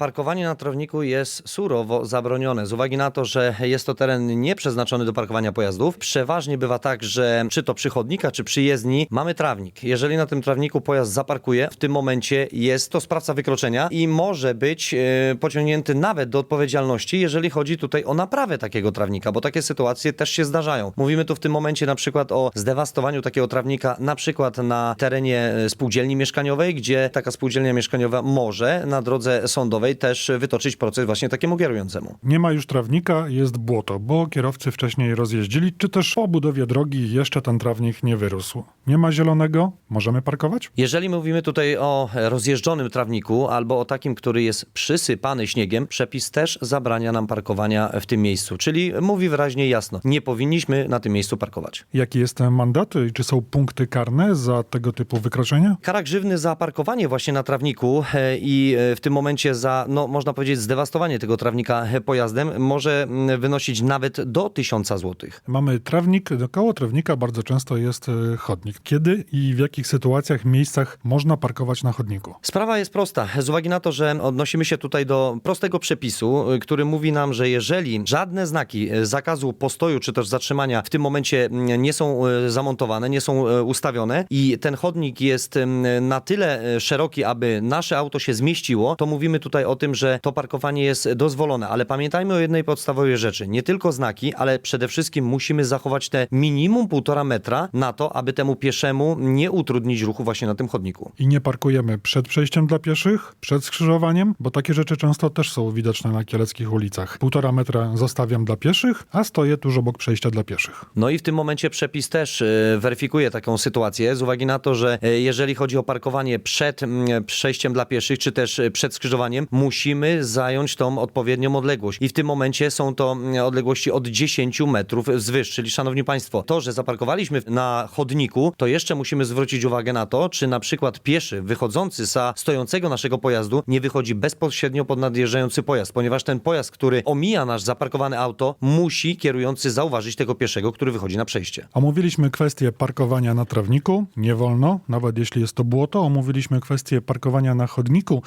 Parkowanie na trawniku jest surowo zabronione z uwagi na to, że jest to teren nieprzeznaczony do parkowania pojazdów. Przeważnie bywa tak, że czy to przy chodnikach, czy przy jezdni mamy trawnik. Jeżeli na tym trawniku pojazd zaparkuje, w tym momencie jest to sprawca wykroczenia i może być e, pociągnięty nawet do odpowiedzialności, jeżeli chodzi tutaj o naprawę takiego trawnika, bo takie sytuacje też się zdarzają. Mówimy tu w tym momencie na przykład o zdewastowaniu takiego trawnika, na przykład na terenie e, spółdzielni mieszkaniowej, gdzie taka spółdzielnia mieszkaniowa może na drodze sądowej też wytoczyć proces właśnie takiemu kierującemu. Nie ma już trawnika, jest błoto, bo kierowcy wcześniej rozjeździli, czy też po budowie drogi jeszcze ten trawnik nie wyrósł. Nie ma zielonego, możemy parkować? Jeżeli mówimy tutaj o rozjeżdżonym trawniku albo o takim, który jest przysypany śniegiem, przepis też zabrania nam parkowania w tym miejscu. Czyli mówi wyraźnie jasno, nie powinniśmy na tym miejscu parkować. Jaki jest ten mandat i czy są punkty karne za tego typu wykroczenia? Kara grzywny za parkowanie właśnie na trawniku e, i e, w tym momencie za, no można powiedzieć, zdewastowanie tego trawnika e, pojazdem może mm, wynosić nawet do 1000 złotych. Mamy trawnik, koło trawnika bardzo często jest e, chodnik. Kiedy i w jakich sytuacjach, miejscach można parkować na chodniku? Sprawa jest prosta, z uwagi na to, że odnosimy się tutaj do prostego przepisu, y, który mówi nam, że jeżeli żadne znaki y, zakazu postoju czy też zatrzymania w tym momencie mm, nie są zamontowane, nie są ustawione i ten chodnik jest ym, na tyle szeroki, aby nasze auto się zmieściło, to mówimy tutaj o tym, że to parkowanie jest dozwolone. Ale pamiętajmy o jednej podstawowej rzeczy. Nie tylko znaki, ale przede wszystkim musimy zachować te minimum półtora metra na to, aby temu pieszemu nie utrudnić ruchu właśnie na tym chodniku. I nie parkujemy przed przejściem dla pieszych, przed skrzyżowaniem, bo takie rzeczy często też są widoczne na kieleckich ulicach. Półtora metra zostawiam dla pieszych, a stoję tuż obok przejścia dla pieszych. No i w tym momencie przepis też e, weryfikuje taką sytuację z uwagi na to, że e, jeżeli chodzi o parkowanie przed mm, przejściem dla pieszych, czy też e, przed skrzyżowaniem, musimy zająć tą odpowiednią odległość. I w tym momencie są to mm, odległości od 10 metrów wzwyż. Czyli szanowni państwo, to, że zaparkowaliśmy na chodniku, to jeszcze musimy zwrócić uwagę na to, czy na przykład pieszy wychodzący za stojącego naszego pojazdu nie wychodzi bezpośrednio pod nadjeżdżający pojazd, ponieważ ten pojazd, który omija nasz zaparkowane auto, musi kierujący zauważyć tego pieszego, który wychodzi na przejście. Omówiliśmy kwestię parkowania na trawniku, nie wolno, nawet jeśli jest to błoto. Omówiliśmy kwestię parkowania na chodniku.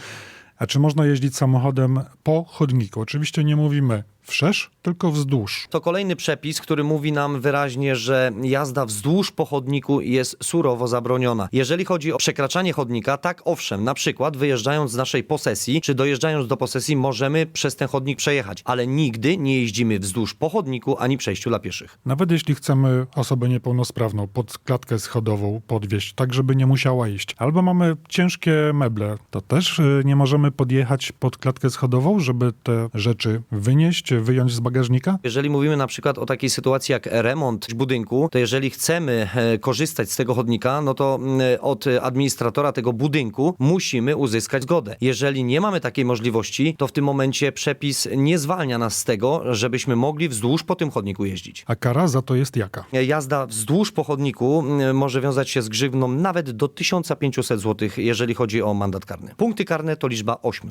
A czy można jeździć samochodem po chodniku? Oczywiście nie mówimy wszerz, tylko wzdłuż. To kolejny przepis, który mówi nam wyraźnie, że jazda wzdłuż po chodniku jest surowo zabroniona. Jeżeli chodzi o przekraczanie chodnika, tak owszem, na przykład wyjeżdżając z naszej posesji, czy dojeżdżając do posesji, możemy przez ten chodnik przejechać, ale nigdy nie jeździmy wzdłuż po chodniku ani przejściu dla pieszych. Nawet jeśli chcemy osobę niepełnosprawną pod klatkę schodową podwieźć, tak żeby nie musiała iść, albo mamy ciężkie meble, to też y, nie możemy podjechać pod klatkę schodową, żeby te rzeczy wynieść, wyjąć z bagażnika? Jeżeli mówimy na przykład o takiej sytuacji jak remont budynku, to jeżeli chcemy e, korzystać z tego chodnika, no to od administratora tego budynku musimy uzyskać zgodę. Jeżeli nie mamy takiej możliwości, to w tym momencie przepis nie zwalnia nas z tego, żebyśmy mogli wzdłuż po tym chodniku jeździć. A kara za to jest jaka? Jazda wzdłuż po chodniku może wiązać się z grzywną nawet do 1500 zł, jeżeli chodzi o mandat karny. Punkty karne to liczba 8.